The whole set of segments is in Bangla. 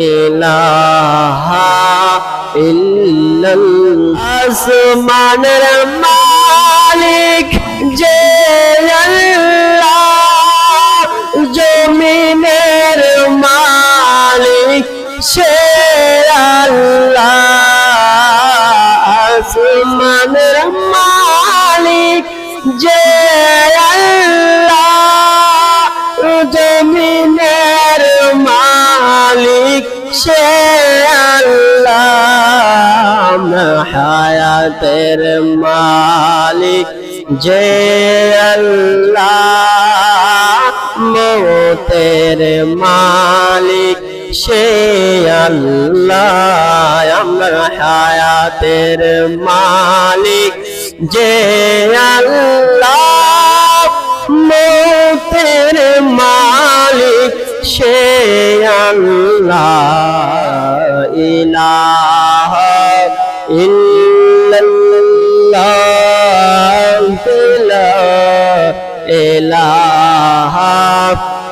ইলাহা ইল্লাল্লাহ। আসমানের মালিক যে আল্লাহ। জমিনের মালিক সে আল্লাহ। মালিক যে হায়াতের মালিক, যে আল্লাহ মৌতের মালিক, সে আল্লাহ আমরা হায়াতের মালিক, যে আল্লাহ মালিক, সে আল্লাহ ইলাহা।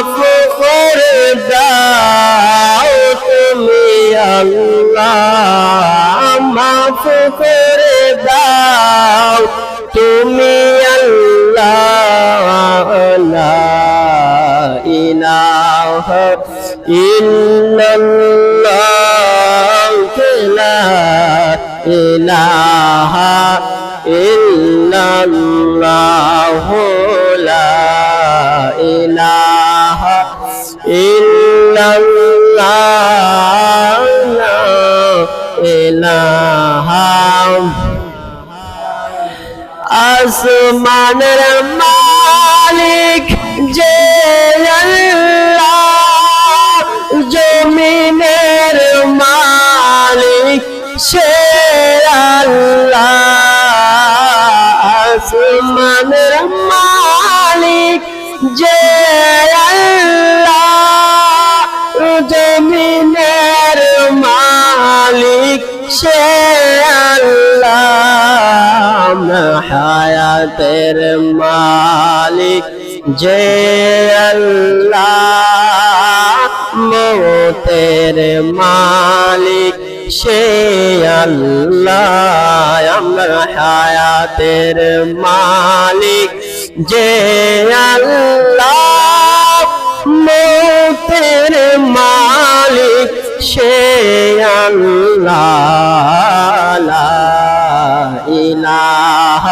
মাফ করে দাও তুমি আল্লাহ, মাফ করে দাও তুমি আল্লাহ ইলাহা ইল্লাল্লাহ ইলাহা ইল্লাল্লাহ, লা ইলাহা ইল্লাল্লাহ ইলাহা আসমানের মালিক যে আল্লাহ জমিনের মালিক সে আল্লাহ। আসমানের মালিক যে হায়াতের মালিক যে আল্লাহ মৌতের মালিক, সে আল্লাহ আমরা হায়াতের মালিক। যে আল্লাহ মৌতের মালিক, সে আল্লাহ লা ইলাহা